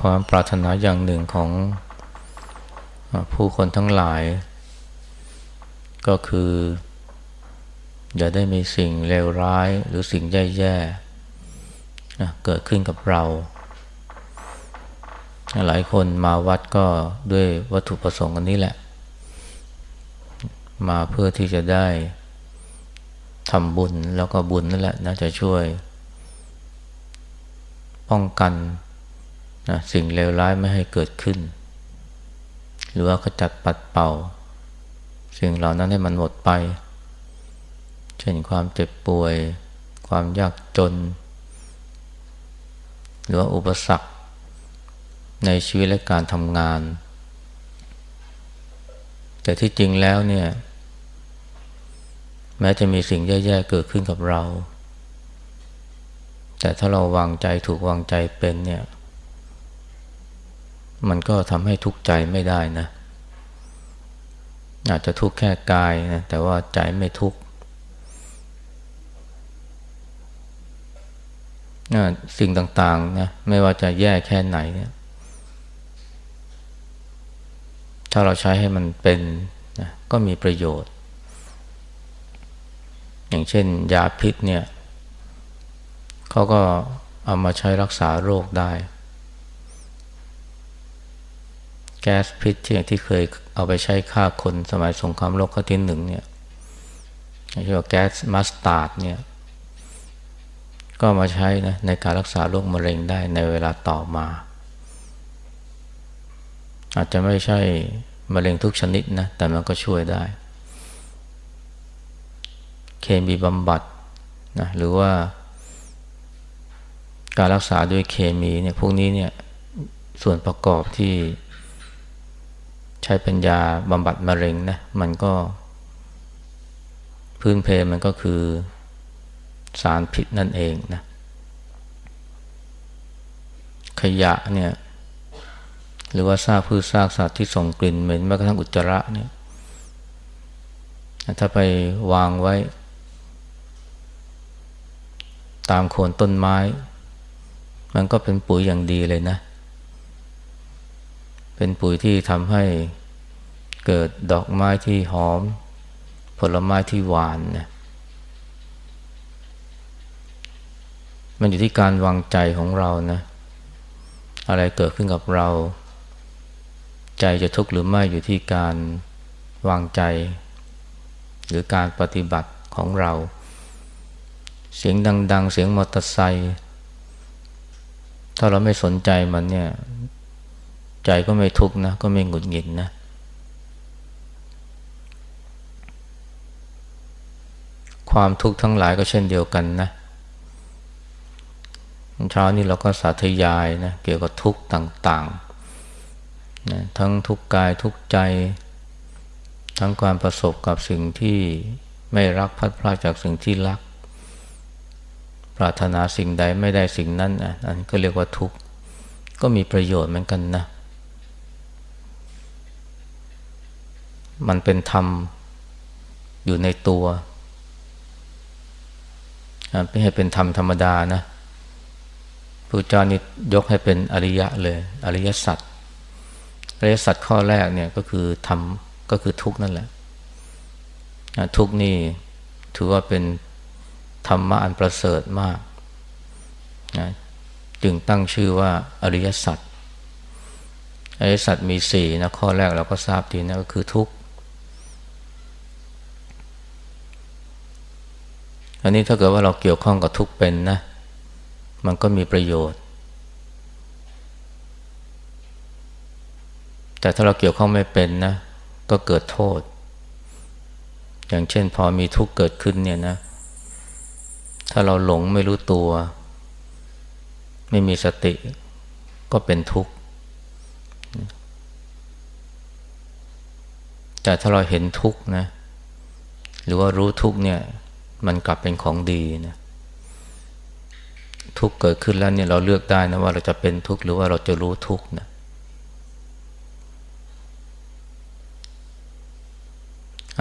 ความปรารถนาอย่างหนึ่งของผู้คนทั้งหลาย ก็คือ อย่าได้มีสิ่งเลวร้ายหรือสิ่งแย่ๆเกิดขึ้นกับเรา หลายคนมาวัดก็ด้วยวัตถุประสงค์อันนี้แหละ มาเพื่อที่จะได้ทำบุญแล้วก็บุญนั่นแหละน่าจะช่วย ป้องกัน นะสิ่งเลวร้ายไม่ให้เกิดขึ้น หรือว่าขจัดปัดเป่า สิ่งเหล่านั้นให้มันหมดไป เช่นความเจ็บป่วย ความยากจน หรือว่าอุปสรรค ในชีวิตและการทำงาน แต่ที่จริงแล้วเนี่ย แม้จะมีสิ่งแย่ๆเกิดขึ้นกับเรา แต่ถ้าเราวางใจถูกวางใจเป็นเนี่ย มันก็ทำให้ทุกข์ใจไม่ได้นะ อาจจะทุกข์แค่กายนะ แต่ว่าใจไม่ทุกข์สิ่งต่างๆนะไม่ว่าจะแย่แค่ไหนเนี่ยถ้าเราใช้ให้มันเป็นนะก็มีประโยชน์ อย่างเช่น ยาพิษเนี่ยเขาก็เอามาใช้รักษาโรคได้ แก๊สพิษที่ที่เคยเอาไปใช้ฆ่าคนสมัยสงครามโลกครั้งที่หนึ่งเนี่ยเรียกว่าแก๊สมัสตาร์ดเนี่ยก็มาใช้นะในการรักษาโรคมะเร็งได้ในเวลาต่อมา อาจจะไม่ใช่มะเร็งทุกชนิดนะแต่มันก็ช่วยได้ เคมีบำบัดนะหรือว่าการรักษาด้วยเคมีเนี่ยพวกนี้เนี่ยส่วนประกอบที่ ใช้ปัญญาบำบัดมะเร็งนะมันก็ พื้นเพมันก็คือสารพิษนั่นเองนะ ขยะเนี่ย หรือว่าซากพืชซากสัตว์ที่ส่งกลิ่นเหม็นแม้กระทั่งอุจจาระเนี่ย ถ้าไปวางไว้ ตามโคนต้นไม้ มันก็เป็นปุ๋ยอย่างดีเลยนะเป็นปุ๋ยที่ทำให้เกิดดอกไม้ที่หอม ผลไม้ที่หวานนะมันอยู่ที่การวางใจของเรานะ อะไรเกิดขึ้นกับเรา ใจจะทุกข์หรือไม่อยู่ที่การวางใจ หรือการปฏิบัติของเรา เสียงดัง ๆ เสียงมอเตอร์ไซค์ถ้าเราไม่สนใจมันเนี่ย ใจก็ไม่ทุกข์นะ ก็ไม่หงุดหงิดนะ ความทุกข์ทั้งหลายก็เช่นเดียวกันนะเช้านี้เราก็สาธยายนะเกี่ยวกับทุกข์ต่างๆนะทั้งทุกข์กายทุกข์ใจ ทั้งความประสบกับสิ่งที่ไม่รักพัดพลาดจากสิ่งที่รัก ปรารถนาสิ่งใดไม่ได้สิ่งนั้นอะอันก็เรียกว่าทุกข์ก็มีประโยชน์เหมือนกันนะ มันเป็นธรรมอยู่ในตัวไม่ให้เป็นธรรมธรรมดานะพระเจ้านี่ยกให้เป็นอริยะเลย อริยสัจอริยสัจข้อแรกเนี่ยก็คือธรรมก็คือทุกนั่นแหละทุกนี่ถือว่าเป็นธรรมะอันประเสริฐมากนะจึงตั้งชื่อว่าอริยสัจอริยสัจมีสี่นะข้อแรกเราก็ทราบดีนะก็คือทุกข์ อันนี้ถ้าเกิดว่าเราเกี่ยวข้องกับทุกเป็นนะ มันก็มีประโยชน์ แต่ถ้าเราเกี่ยวข้องไม่เป็นนะ ก็เกิดโทษ อย่างเช่นพอมีทุกข์เกิดขึ้นเนี่ยนะ ถ้าเราหลงไม่รู้ตัว ไม่มีสติ ก็เป็นทุกข์ แต่ถ้าเราเห็นทุกข์นะ หรือว่ารู้ทุกข์เนี่ย มันกลับเป็นของดีนะทุกเกิดขึ้นแล้วเนี่ยเราเลือกได้นะว่าเราจะเป็นทุกข์หรือว่าเราจะรู้ทุกข์นะ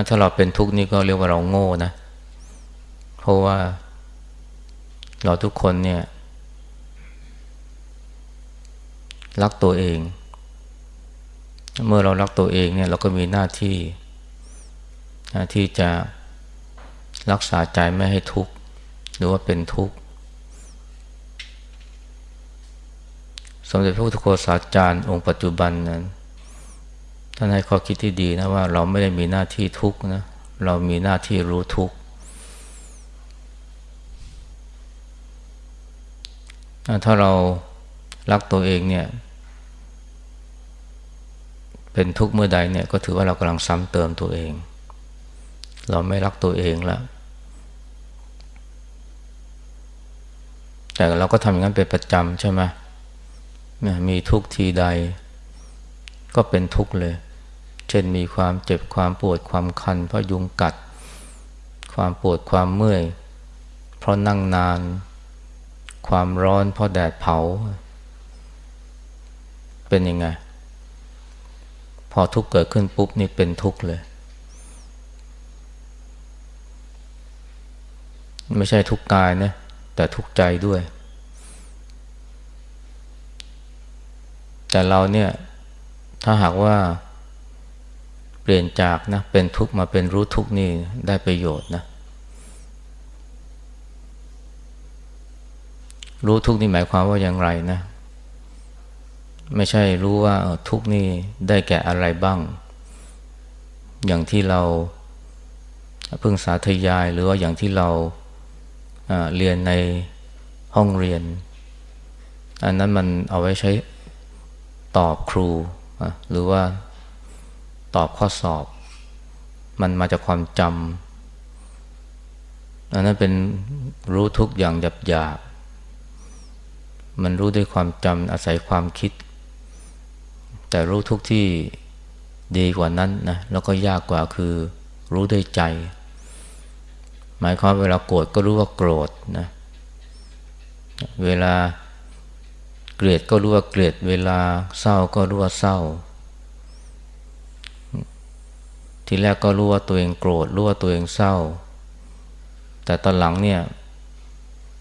ถ้าเราเป็นทุกข์นี่ก็เรียกว่าเราโง่นะ เพราะว่า เราทุกคนเนี่ย รักตัวเอง เมื่อเรารักตัวเองเนี่ย เราก็มีหน้าที่ที่จะ รักษาใจไม่ให้ทุกข์หรือว่าเป็นทุกข์ สมเด็จพระพุทธโฆษาจารย์องค์ปัจจุบันนั้นท่านให้ข้อคิดที่ดีนะว่าเราไม่ได้มีหน้าที่ทุกข์นะเรามีหน้าที่รู้ทุกข์ถ้าเรารักตัวเองเนี่ย เป็นทุกข์เมื่อใดเนี่ยก็ถือว่าเรากำลังซ้ำเติมตัวเอง เราไม่รักตัวเองแล้วแต่เราก็ทำอย่างนั้นเป็นประจำใช่ไหมมีทุกทีใด ก็เป็นทุกเลย เช่นมีความเจ็บความปวดความคัน เพราะยุงกัด ความปวดความเมื่อย เพราะนั่งนาน ความร้อนเพราะแดดเผา เป็นยังไง พอทุกเกิดขึ้นปุ๊บนี่เป็นทุกเลย ไม่ใช่ทุกกายนะแต่ทุกใจด้วย แต่เราเนี่ย ถ้าหากว่าเปลี่ยนจากนะเป็นทุกข์มาเป็นรู้ทุกข์นี่ได้ประโยชน์นะรู้ทุกข์นี่หมายความว่าอย่างไรนะ ไม่ใช่รู้ว่าทุกข์นี่ได้แก่อะไรบ้าง อย่างที่เราเพิ่งสาธยายหรือว่าอย่างที่เรา เรียนในห้องเรียน อันนั้นมันเอาไว้ใช้ตอบครูหรือว่าตอบข้อสอบ มันมาจากความจำอันนั้นเป็นรู้ทุกอย่างหยาบหยาบมันรู้ด้วยความจำอาศัยความคิด แต่รู้ทุกที่ดีกว่านั้นนะแล้วก็ยากกว่าคือรู้ด้วยใจ หมายความเวลาโกรธก็รู้ว่าโกรธนะเวลาเกลียดก็รู้ว่าเกลียด เวลาเศร้าก็รู้ว่าเศร้า ทีแรกก็รู้ว่าตัวเองโกรธรู้ว่าตัวเองเศร้า แต่ตอนหลังเนี่ย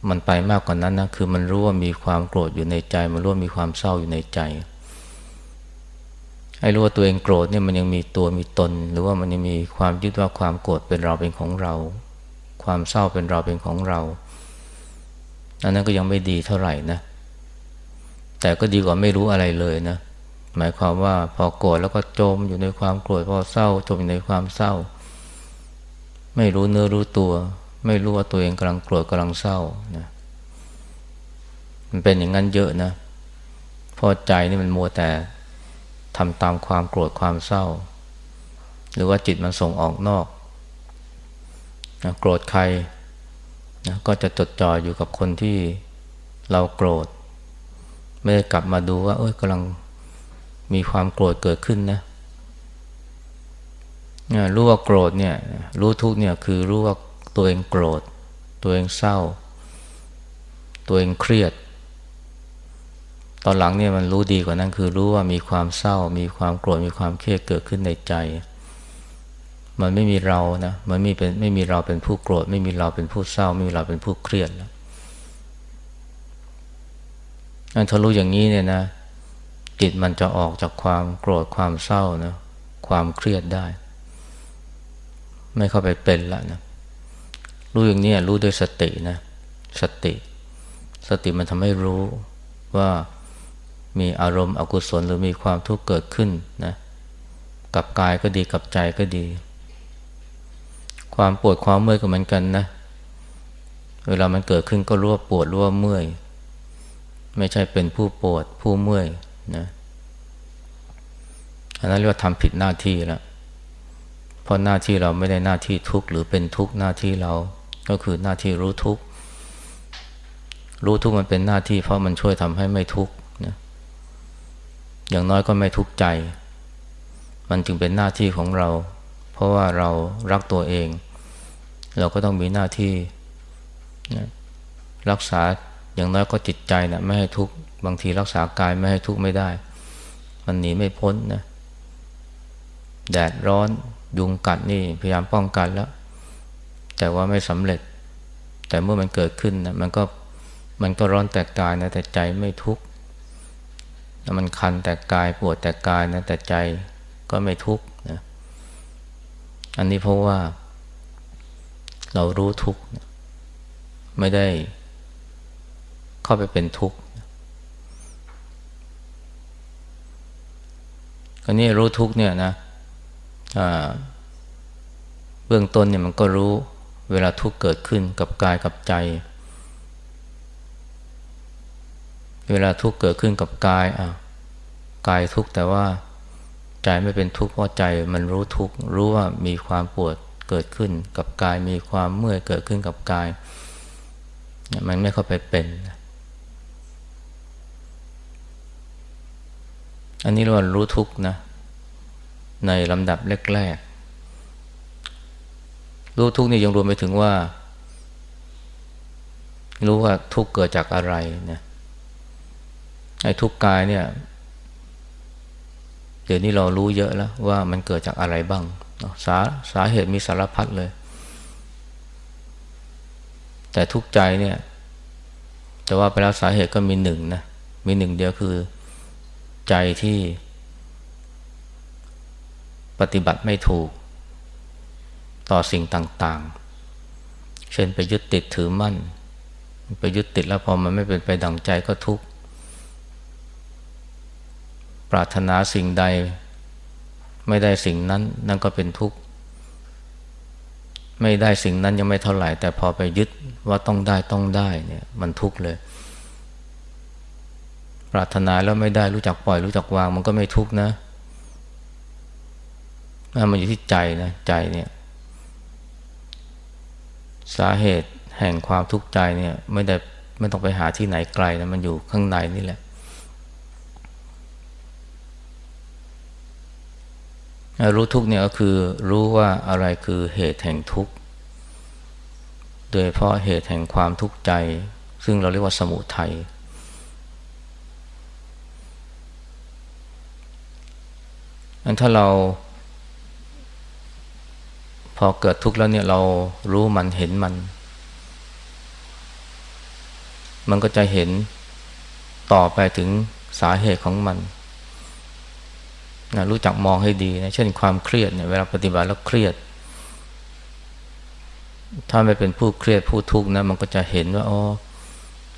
มันไปมากกว่านั้นนะคือมันรู้ว่ามีความโกรธอยู่ในใจ มันรู้ว่ามีความเศร้าอยู่ในใจให้รู้ว่าตัวเองโกรธเนี่ยมันยังมีตัวมีตน หรือว่ามันยังมีความยึดว่าความโกรธเป็นเราเป็นของเรา ความเศร้าเป็นเราเป็นของเรา อันนั้นก็ยังไม่ดีเท่าไหร่นะ แต่ก็ดีกว่าไม่รู้อะไรเลยนะ หมายความว่าพอโกรธแล้วก็จมอยู่ในความโกรธพอเศร้าจมอยู่ในความเศร้า ไม่รู้เนื้อรู้ตัว ไม่รู้ว่าตัวเองกำลังโกรธกำลังเศร้านะมันเป็นอย่างนั้นเยอะนะพอใจนี่มันมัวแต่ทำตามความโกรธความเศร้า หรือว่าจิตมันส่งออกนอก นะโกรธใครนะก็จะจดจ่ออยู่กับคนที่เราโกรธ ไม่ได้กลับมาดูว่า เอ้ยกำลังมีความโกรธเกิดขึ้นนะรู้ว่าโกรธเนี่ย รู้ทุกเนี่ยคือรู้ว่าตัวเองโกรธ ตัวเองเศร้า ตัวเองเครียด ตอนหลังเนี่ยมันรู้ดีกว่านั้นคือรู้ว่ามีความเศร้า มีความโกรธมีความเครียดเกิดขึ้นในใจ มันไม่มีเรานะมันไม่เป็นไม่มีเราเป็นผู้โกรธ ไม่มีเราเป็นผู้เศร้า ไม่มีเราเป็นผู้เครียดแล้วอันทะลุอย่างนี้เนี่ยนะจิตมันจะออกจากความโกรธความเศร้านะความเครียดได้ ไม่เข้าไปเป็นละนะรู้อย่างนี้รู้ด้วยสตินะสติ สติมันทำให้รู้ว่ามีอารมณ์อกุศลหรือมีความทุกข์เกิดขึ้นนะกับกายก็ดีกับใจก็ดี ความปวดความเมื่อยก็เหมือนกันนะ เวลามันเกิดขึ้นก็รู้ว่าปวดรู้ว่าเมื่อย ไม่ใช่เป็นผู้ปวดผู้เมื่อยนะอันนั้นเรียกว่าทำผิดหน้าที่แล้วเพราะหน้าที่เราไม่ได้หน้าที่ทุกข์หรือเป็นทุกข์หน้าที่เราก็คือหน้าที่รู้ทุกข์รู้ทุกข์มันเป็นหน้าที่ เพราะมันช่วยทำให้ไม่ทุกข์นะอย่างน้อยก็ไม่ทุกข์ใจ มันจึงเป็นหน้าที่ของเรา ราะว่าเรารักตัวเอง เราก็ต้องมีหน้าที่นะรักษาอย่างน้อยก็จิตใจนะไม่ให้ทุกข์บางทีรักษากายไม่ให้ทุกข์ไม่ได้ มันหนีไม่พ้นนะแดดร้อนยุงกัดนี่พยายามป้องกันแล้ว แต่ว่าไม่สำเร็จ แต่เมื่อมันเกิดขึ้นนะมันก็มันก็ร้อนแตกตายนะแต่ใจไม่ทุกข์มันคันแต่กายปวดแต่กายนะแต่ใจก็ไม่ทุกข์นะ อันนี้เพราะว่า เรารู้ทุกข์ไม่ได้เข้าไปเป็นทุกข์อันนี้รู้ทุกข์เนี่ยนะเบื้องต้นเนี่ยมันก็รู้เวลาทุกข์เกิดขึ้นกับกายกับใจ เวลาทุกข์เกิดขึ้นกับกายอะกายทุกข์แต่ว่า ใจไม่เป็นทุกข์เพราะใจมันรู้ทุกข์รู้ว่ามีความปวดเกิดขึ้นกับกายมีความเมื่อยเกิดขึ้นกับกาย มันไม่เข้าไปเป็น อันนี้เรารู้ทุกข์นะ ในลำดับแรกๆรู้ทุกข์นี่ยังรวมไปถึงว่า รู้ว่าทุกข์เกิดจากอะไรเนี่ยไอ้ทุกข์กายเนี่ย ดี๋ยวนี้เรารู้เยอะแล้วว่ามันเกิดจากอะไรบ้างสาสาเหตุมีสารพัดเลย แต่ทุกใจเนี่ยแต่ว่าไปแล้วสาเหตุก็มีหนึ่งนะมีหนึ่งเดียวคือใจที่ ปฏิบัติไม่ถูก ต่อสิ่งต่างๆ เช่นไปยึดติดถือมั่น ไปยึดติดแล้วพอมันไม่เป็นไปดังใจก็ทุกข์ ปรารถนาสิ่งใด ไม่ได้สิ่งนั้น นั่นก็เป็นทุกข์ ไม่ได้สิ่งนั้นยังไม่เท่าไหร่ แต่พอไปยึดว่าต้องได้ต้องได้เนี่ย มันทุกข์เลย ปรารถนาแล้วไม่ได้รู้จักปล่อยรู้จักวาง มันก็ไม่ทุกข์นะมันอยู่ที่ใจนะใจเนี่ย สาเหตุแห่งความทุกข์ใจเนี่ย ไม่ได้ไม่ต้องไปหาที่ไหนไกลนะมันอยู่ข้างในนี่แหละ รู้ทุกเนี่ยก็คือรู้ว่าอะไรคือเหตุแห่งทุกข์ โดยเพราะเหตุแห่งความทุกข์ใจ ซึ่งเราเรียกว่าสมุทัย อันถ้าเรา พอเกิดทุกข์แล้วเนี่ยเรารู้มันเห็นมัน มันก็จะเห็นต่อไปถึงสาเหตุของมัน นะรู้จักมองให้ดีนะเช่นความเครียดเนี่ยเวลาปฏิบัติแล้วเครียด ถ้าไม่เป็นผู้เครียดผู้ทุกข์นะมันก็จะเห็นว่าอ๋อ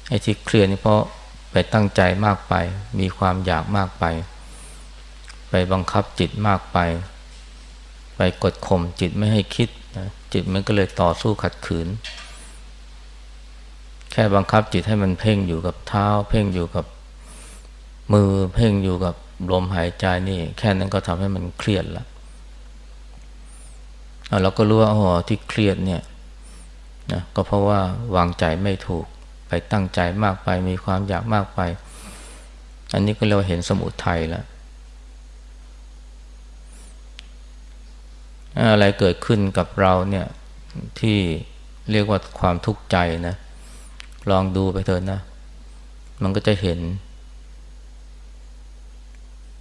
ไอ้ที่เครียดนี่เพราะไปตั้งใจมากไป มีความอยากมากไป ไปบังคับจิตมากไป ไปกดข่มจิตไม่ให้คิดนะจิตมันก็เลยต่อสู้ขัดขืน แค่บังคับจิตให้มันเพ่งอยู่กับเท้า เพ่งอยู่กับมือเพ่งอยู่กับ ลมหายใจนี่ แค่นั้นก็ทำให้มันเครียดละเราก็รู้ว่าอ๋อที่เครียดเนี่ยนะก็เพราะว่าวางใจไม่ถูกไปตั้งใจมากไป มีความอยากมากไป อันนี้ก็เราเห็นสมุทัยแล้วอะไรเกิดขึ้นกับเราเนี่ยที่เรียกว่าความทุกข์ใจนะ ลองดูไปเถอะนะ มันก็จะเห็น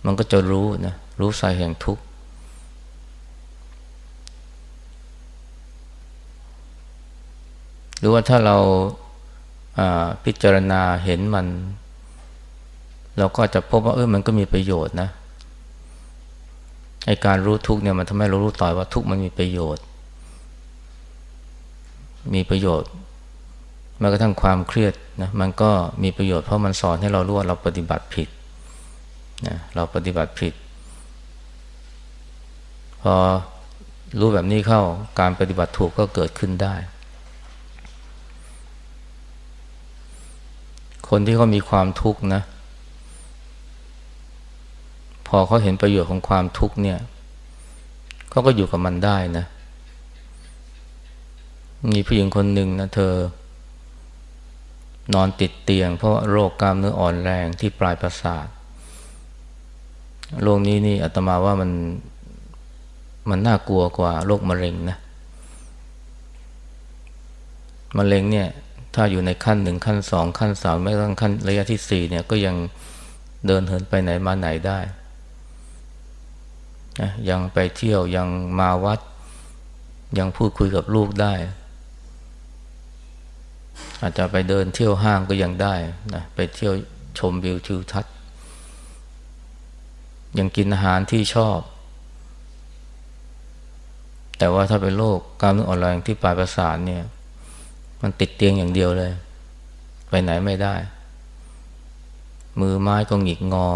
มันก็จะรู้นะรู้สาเหตุแห่งทุกข์หรือว่าถ้าเราพิจารณาเห็นมัน เราก็จะพบว่าเออมันก็มีประโยชน์นะไอการรู้ทุกเนี่ยมันทำให้เรารู้ต่อยว่าทุกมันมีประโยชน์ มีประโยชน์แม้กระทั่งความเครียดนะมันก็มีประโยชน์เพราะมันสอนให้เรารู้ว่าเราปฏิบัติผิด นะเราปฏิบัติผิด พอรู้แบบนี้เข้าการปฏิบัติถูกก็เกิดขึ้นได้ คนที่เขามีความทุกข์นะ พอเขาเห็นประโยชน์ของความทุกข์เนี่ยเขาก็อยู่กับมันได้นะ มีผู้หญิงคนหนึ่งนะเธอนอนติดเตียงเพราะโรคกล้ามเนื้ออ่อนแรงที่ปลายประสาท โรคนี้นี่อาตมาว่ามันมันน่ากลัวกว่าโรคมะเร็งนะมะเร็งเนี่ย ถ้าอยู่ในขั้นหนึ่งขั้นสองขั้นสามไม่ต้องขั้นระยะที่สี่เนี่ยก็ยังเดินเหินไปไหนมาไหนได้ยังไปเที่ยวยังมาวัด ยังพูดคุยกับลูกได้ อาจจะไปเดินเที่ยวห้างก็ยังได้นะไปเที่ยวชมวิวทิวทัศน์ ยังกินอาหารที่ชอบ แต่ว่าถ้าเป็นโรคกล้ามเนื้ออ่อนแรงที่ปลายประสาทเนี่ย มันติดเตียงอย่างเดียวเลย ไปไหนไม่ได้ มือไม้ก็หงิกงอ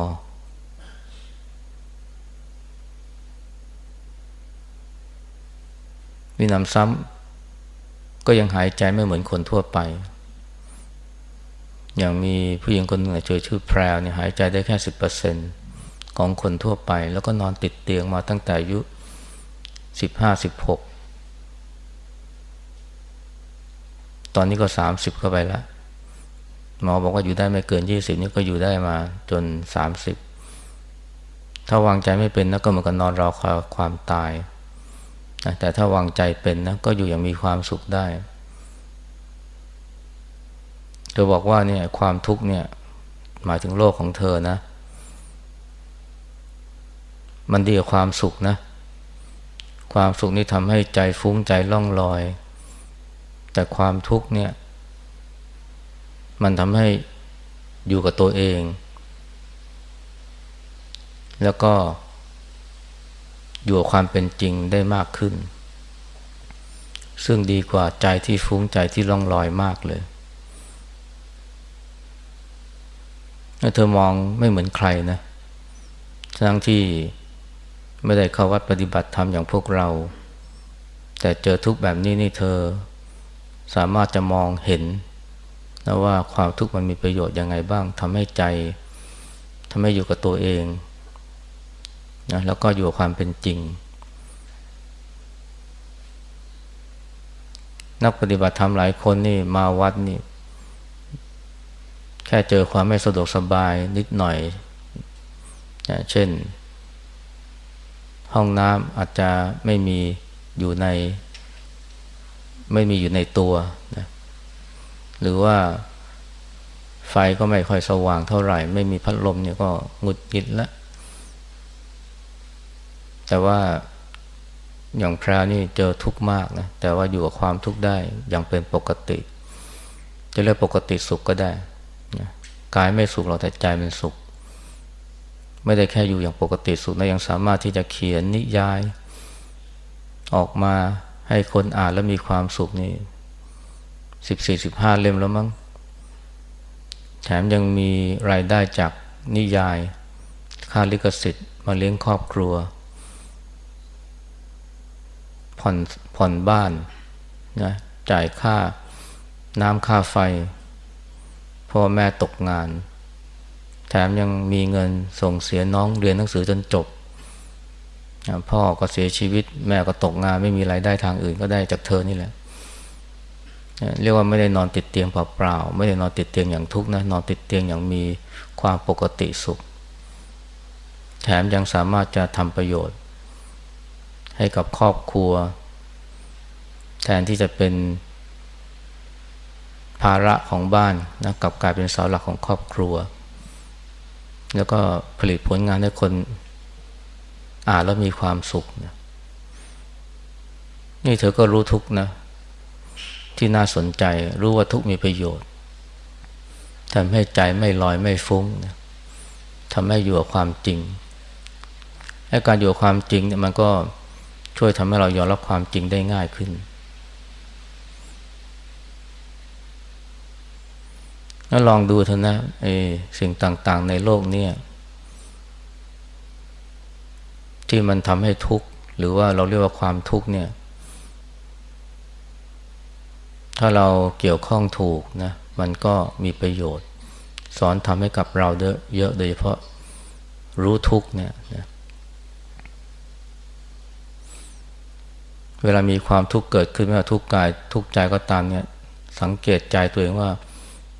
มีนำซ้ำก็ยังหายใจไม่เหมือนคนทั่วไปอย่างมีผู้หญิงคนหนึ่งเจอชื่อแพรวเนี่ยหายใจได้แค่สิบเปอร์เซ็นต์ ของคนทั่วไป แล้วก็นอนติดเตียงมาตั้งแต่อายุสิบห้าสิบหกตอนนี้ก็สามสิบเข้าไปแล้วหมอบอกว่าอยู่ได้ไม่เกินยี่สิบนี่ก็อยู่ได้มาจนสามสิบถ้าวางใจไม่เป็นนะก็เหมือนกับนอนรอคอยความตาย แต่ถ้าวางใจเป็นนะก็อยู่อย่างมีความสุขได้เธอบอกว่าเนี่ยความทุกข์เนี่ยหมายถึงโลกของเธอนะ มันดีกว่าความสุขนะ ความสุขนี่ทำให้ใจฟุ้งใจล่องลอย แต่ความทุกข์เนี่ย มันทำให้อยู่กับตัวเอง แล้วก็ อยู่กับความเป็นจริงได้มากขึ้น ซึ่งดีกว่าใจที่ฟุ้งใจที่ล่องลอยมากเลยเธอมองไม่เหมือนใครนะทั้งที่ ไม่ได้เข้าวัดปฏิบัติธรรมอย่างพวกเรา แต่เจอทุกแบบนี้นี่เธอ สามารถจะมองเห็นนะว่าความทุกข์มันมีประโยชน์ยังไงบ้างทำให้ใจทำให้อยู่กับตัวเองนะแล้วก็อยู่กับความเป็นจริง นักปฏิบัติธรรมหลายคนนี่มาวัดนี่ แค่เจอความไม่สะดวกสบายนิดหน่อยนะเช่น ห้องน้ำอาจจะไม่มีอยู่ใน ไม่มีอยู่ในตัวนะหรือว่าไฟก็ไม่ค่อยสว่างเท่าไหร่ ไม่มีพัดลมเนี่ยก็หงุดหงิดแล้วแต่ว่าอย่างพระนี่เจอทุกข์มากนะแต่ว่าอยู่กับความทุกข์ได้อย่างเป็นปกติ จะเรียกปกติสุขก็ได้นะกายไม่สุขหรอกแต่ใจเป็นสุข ไม่ได้แค่อยู่อย่างปกติสุขนะยังสามารถที่จะเขียนนิยาย ออกมาให้คนอ่านแล้วมีความสุขนี่สิบสี่สิบห้าเล่มแล้วมั้งแถมยังมีรายได้จากนิยาย ค่าลิขสิทธิ์มาเลี้ยงครอบครัว ผ่อนผ่อนบ้านนะจ่ายค่าน้ำค่าไฟพ่อแม่ตกงาน แถมยังมีเงินส่งเสียน้องเรียนหนังสือจนจบ พ่อก็เสียชีวิต แม่ก็ตกงานไม่มีรายได้ทางอื่นก็ได้จากเธอนี่แหละ เรียกว่าไม่ได้นอนติดเตียงเปล่าๆไม่ได้นอนติดเตียงอย่างทุกข์นะนอนติดเตียงอย่างมีความปกติสุข แถมยังสามารถจะทำประโยชน์ ให้กับครอบครัว แทนที่จะเป็นภาระของบ้านนะกลับกลายเป็นเสาหลักของครอบครัว แล้วก็ผลิตผลงานให้คนอ่านแล้วมีความสุขนะนี่เธอก็รู้ทุกนะ ที่น่าสนใจรู้ว่าทุกมีประโยชน์ทำให้ใจไม่ลอยไม่ฟุ้งทำให้อยู่กับความจริงไอ้การอยู่กับความจริงเนี่ยมันก็ช่วยทำให้เรายอมรับความจริงได้ง่ายขึ้น แล้วลองดูเถอะนะไอ้สิ่งต่าง ๆ ในโลกเนี่ย ที่มันทำให้ทุกข์ หรือว่าเราเรียกว่าความทุกข์เนี่ย ถ้าเราเกี่ยวข้องถูกนะ มันก็มีประโยชน์ สอนทำให้กับเราเยอะโดยเฉพาะรู้ทุกเนี่ยนะเวลามีความทุกข์เกิดขึ้นไม่ว่าทุกข์กายทุกข์ใจก็ตามเนี่ย สังเกตใจตัวเองว่า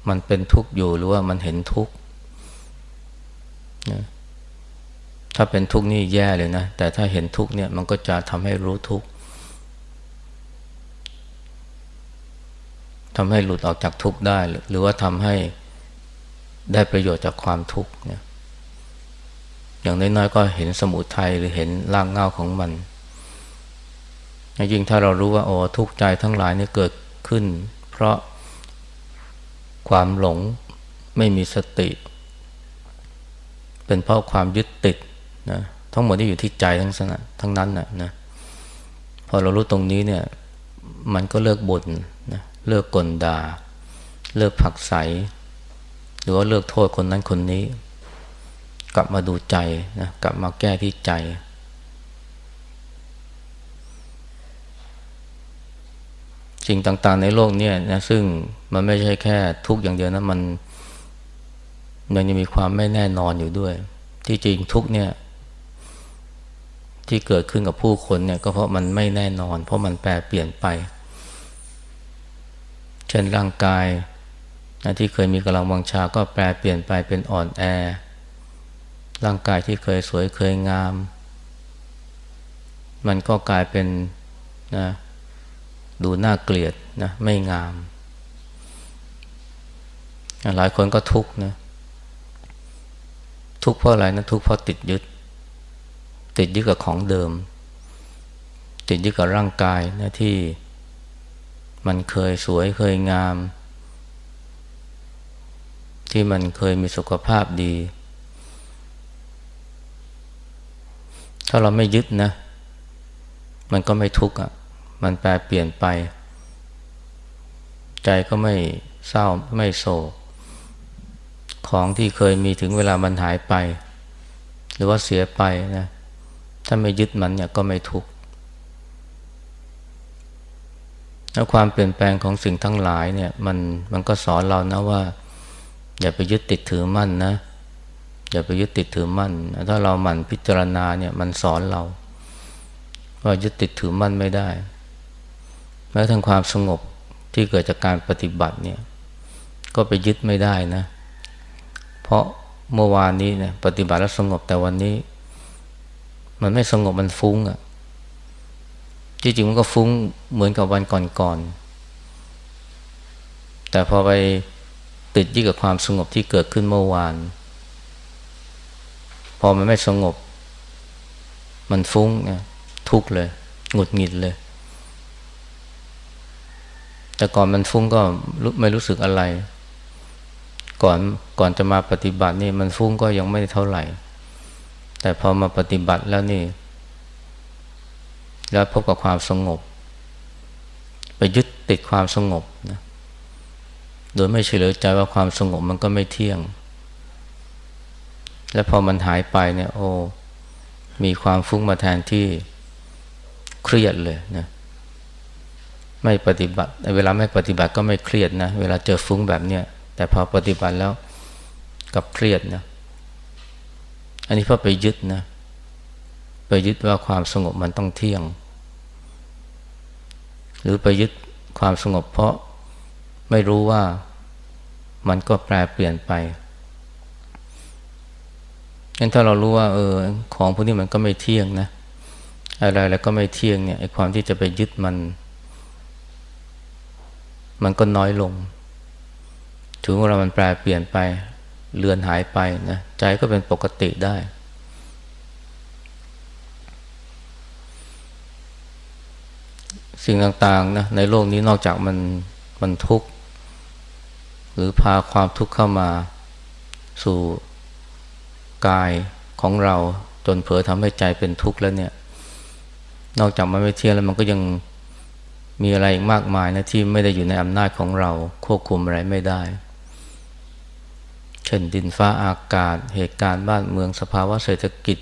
มันเป็นทุกข์อยู่หรือว่ามันเห็นทุกข์นะถ้าเป็นทุกข์นี่แย่เลยนะ แต่ถ้าเห็นทุกข์เนี่ยมันก็จะทำให้รู้ทุกข์ทำให้หลุดออกจากทุกข์ได้ หรือว่าทำให้ได้ประโยชน์จากความทุกข์เนี่ยอย่างน้อยๆก็เห็นสมุทัยหรือเห็นร่างเงาของมันยิ่งถ้าเรารู้ว่าโอ้ทุกข์ใจทั้งหลายนี่เกิดขึ้น เพราะ ความหลงไม่มีสติ เป็นเพราะความยึดติดนะทั้งหมดที่อยู่ที่ใจทั้งนั้นทั้งนั้นนะนะพอเรารู้ตรงนี้เนี่ย มันก็เลิกบ่นนะเลิกกลดา่า เลิกผักใส หรือว่าเลิกโทษคนนั้นคนนี้ กลับมาดูใจนะกลับมาแก้ที่ใจ สิ่งต่างๆในโลกเนี้นะซึ่งมันไม่ใช่แค่ทุกอย่างเดียวนะมันมันยังมีความไม่แน่นอนอยู่ด้วย ที่จริงทุกเนี่ย ที่เกิดขึ้นกับผู้คนเนี่ย ก็เพราะมันไม่แน่นอน เพราะมันแปรเปลี่ยนไป เช่นร่างกายนะที่เคยมีกำลังวังชาก็แปรเปลี่ยนไปเป็นอ่อนแอ ร่างกายที่เคยสวยเคยงาม มันก็กลายเป็นนะ ดูน่าเกลียดนะไม่งาม หลายคนก็ทุกข์นะทุกข์เพราะอะไรนะทุกข์เพราะติดยึด ติดยึดกับของเดิม ติดยึดกับร่างกายนะที่มันเคยสวยเคยงาม ที่มันเคยมีสุขภาพดี ถ้าเราไม่ยึดนะ มันก็ไม่ทุกข์อะ มันแปลเปลี่ยนไป ใจก็ไม่เศร้าไม่โศก ของที่เคยมีถึงเวลามันหายไป หรือว่าเสียไปนะถ้าไม่ยึดมันเนี่ยก็ไม่ทุกข์แล้วความเปลี่ยนแปลงของสิ่งทั้งหลายเนี่ยมันมันก็สอนเรานะว่า อย่าไปยึดติดถือมั่นนะ อย่าไปยึดติดถือมั่น ถ้าเราหมั่นพิจารณาเนี่ยมันสอนเรา ว่ายึดติดถือมั่นไม่ได้ แม้ทั้งความสงบที่เกิดจากการปฏิบัติเนี่ยก็ไปยึดไม่ได้นะ เพราะเมื่อวานนี้เนี่ยปฏิบัติแล้วสงบแต่วันนี้ มันไม่สงบมันฟุ้งอะ่ะจริงๆมันก็ฟุ้งเหมือนกับวันก่อนๆแต่พอไปติดยึดกับความสงบที่เกิดขึ้นเมื่อวาน พอมันไม่สงบ มันฟุ้งเนี่ยทุกเลย หงุดหงิดเลย แต่ก่อนมันฟุ้งก็ไม่รู้สึกอะไร ก่อนก่อนจะมาปฏิบัตินี่มันฟุ้งก็ยังไม่เท่าไหร่ แต่พอมาปฏิบัติแล้วนี่ แล้วพบกับความสงบ ไปยึดติดความสงบนะโดยไม่เฉลียวใจว่าความสงบมันก็ไม่เที่ยง และพอมันหายไปเนี่ยโอ้มีความฟุ้งมาแทนที่เครียดเลยนะ ไม่ปฏิบัติ เวลาไม่ปฏิบัติก็ไม่เครียดนะ เวลาเจอฟุ้งแบบเนี้ยแต่พอปฏิบัติแล้วกับเครียดนะ อันนี้เพราะไปยึดนะ ไปยึดว่าความสงบมันต้องเที่ยง หรือไปยึดความสงบเพราะไม่รู้ว่ามันก็แปรเปลี่ยนไปงั้นถ้าเรารู้ว่า เออ ของพวกนี้มันก็ไม่เที่ยงนะ อะไรแล้วก็ไม่เที่ยงเนี่ยไอ้ความที่จะไปยึดมัน มันก็น้อยลง ถึงเวลามันแปลเปลี่ยนไป เลือนหายไปนะใจก็เป็นปกติได้ สิ่งต่างๆนะในโลกนี้นอกจากมันมันทุกข์ หรือพาความทุกข์เข้ามาสู่กายของเราจนเผลอทำให้ใจเป็นทุกข์แล้วเนี่ย นอกจากมันไม่เที่ยงแล้วมันก็ยัง มีอะไรอีกมากมายนะที่ไม่ได้อยู่ในอำนาจของเรา ควบคุมอะไรไม่ได้ เช่นดินฟ้าอากาศ เหตุการณ์บ้านเมืองสภาวะเศรษฐกิจ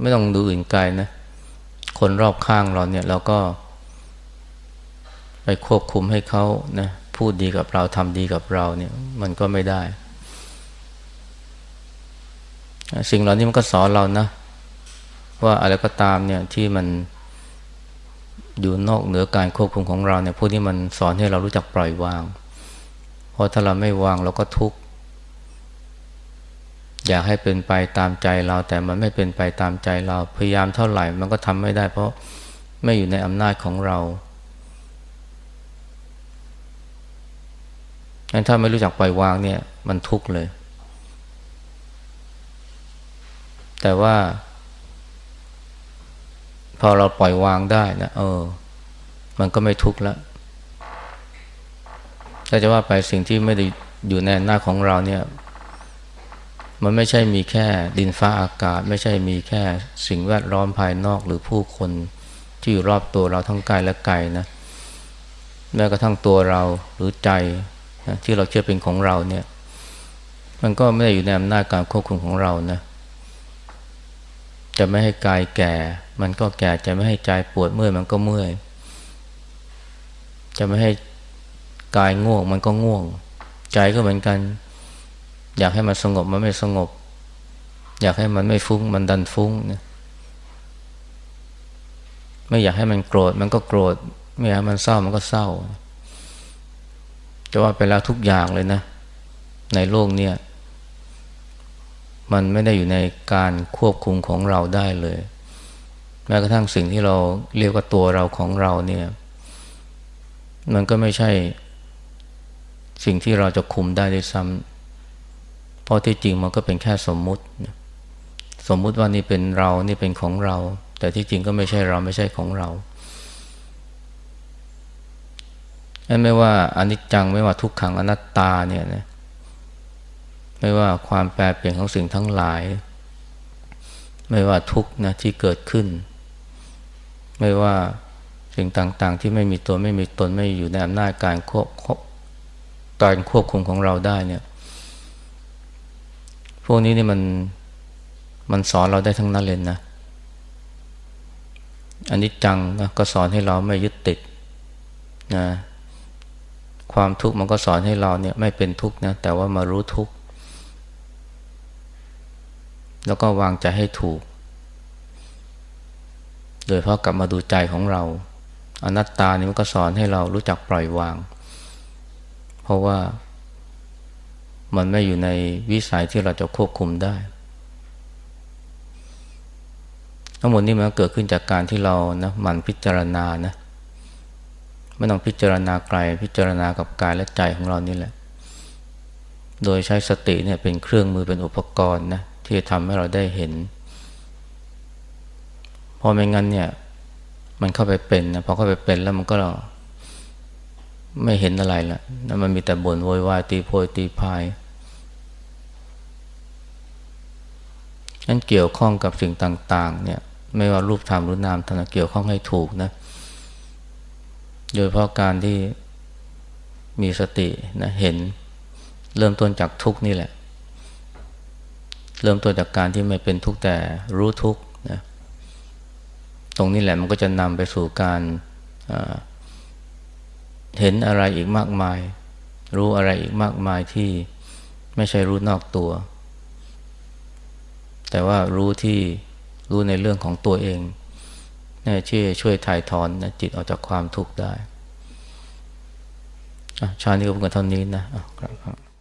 ไม่ต้องดูอื่นไกลนะ คนรอบข้างเราเนี่ยเราก็ ไปควบคุมให้เขานะพูดดีกับเราทำดีกับเราเนี่ยมันก็ไม่ได้ สิ่งเหล่านี้มันก็สอนเรานะ ว่าอะไรก็ตามเนี่ยที่มัน อยู่นอกเหนือการควบคุมของเราเนี่ยพวกนี้มันสอนให้เรารู้จักปล่อยวาง เพราะถ้าเราไม่วางเราก็ทุกข์อยากให้เป็นไปตามใจเรา แต่มันไม่เป็นไปตามใจเราพยายามเท่าไหร่มันก็ทำไม่ได้ เพราะไม่อยู่ในอำนาจของเรางั้นถ้าไม่รู้จักปล่อยวางเนี่ย มันทุกข์เลย แต่ว่า พอเราปล่อยวางได้นะเออ มันก็ไม่ทุกข์แล้วถ้าจะว่าไปสิ่งที่ไม่ได้อยู่ในหน้าของเราเนี่ย มันไม่ใช่มีแค่ดินฟ้าอากาศ ไม่ใช่มีแค่สิ่งแวดล้อมภายนอกหรือผู้คนที่อยู่รอบตัวเราทั้งกายและใจนะแม้กระทั่งตัวเราหรือใจนะที่เราเชื่อเป็นของเราเนี่ย มันก็ไม่ได้อยู่ในอำนาจการควบคุมของเรานะ จะไม่ให้กายแก่ มันก็แก่จะไม่ให้ใจปวดเมื่อยมันก็เมื่อย จะไม่ให้กายง่วงมันก็ง่วง ใจก็เหมือนกัน อยากให้มันสงบมันไม่สงบ อยากให้มันไม่ฟุ้งมันดันฟุ้งนะไม่อยากให้มันโกรธมันก็โกรธ ไม่อยากมันเศร้ามันก็เศร้าจะว่าไปแล้วทุกอย่างเลยนะ ในโลกเนี่ย มันไม่ได้อยู่ในการควบคุมของเราได้เลย แม้กระทั่งสิ่งที่เราเรียกว่าตัวเราของเราเนี่ยมันก็ไม่ใช่สิ่งที่เราจะคุมได้ด้วยซ้ำเพราะที่จริงมันก็เป็นแค่สมมุติ สมมุติว่านี่เป็นเรานี่เป็นของเรา แต่ที่จริงก็ไม่ใช่เราไม่ใช่ของเราไม่ว่าอนิจจังไม่ว่าทุกขังอนัตตาเนี่ยนะ ไม่ว่าความแปรเปลี่ยนของสิ่งทั้งหลาย ไม่ว่าทุกข์นะที่เกิดขึ้น ไม่ว่าสิ่งต่างๆ ที่ไม่มีตัวไม่มีตนไม่อยู่ในอำนาจการควบการควบคุมของเราได้เนี่ยพวกนี้นี่มันมันสอนเราได้ทั้งนั้นเลยนะอันนี้จังนะก็สอนให้เราไม่ยึดติดนะความทุกข์มันก็สอนให้เราเนี่ยไม่เป็นทุกข์นะแต่ว่ามารู้ทุกข์ แล้วก็วางใจให้ถูก โดยเพราะกลับมาดูใจของเรา อนัตตานี่มันก็สอนให้เรารู้จักปล่อยวาง เพราะว่ามันไม่อยู่ในวิสัยที่เราจะควบคุมได้ ทั้งหมดนี้มันเกิดขึ้นจากการที่เรานะมันพิจารณานะไม่ต้องพิจารณาไกลพิจารณากับกายและใจของเรานี่แหละ โดยใช้สติเนี่ยเป็นเครื่องมือเป็นอุปกรณ์นะ ที่จะทำให้เราได้เห็น พอไม่งั้นเนี่ย มันเข้าไปเป็นนะพอเข้าไปเป็นแล้วมันก็ไม่เห็นอะไรละนะมันมีแต่บ่นโวยวายตีโพยตีพายนั้นเกี่ยวข้องกับสิ่งต่าง ๆ เนี่ย ไม่ว่ารูปธรรมหรือนามธรรมเกี่ยวข้องให้ถูกนะ โดยเพราะการที่มีสตินะเห็นเริ่มต้นจากทุกนี่แหละ เริ่มต้นจากการที่ไม่เป็นทุกแต่รู้ทุกนะตรงนี้แหละมันก็จะนำไปสู่การเห็นอะไรอีกมากมาย รู้อะไรอีกมากมายที่ไม่ใช่รู้นอกตัว แต่ว่ารู้ที่รู้ในเรื่องของตัวเองนี่ที่ช่วยถ่ายถอนนะจิตออกจากความทุกข์ได้ชาตินี้ก็เป็นเท่านี้นะครับ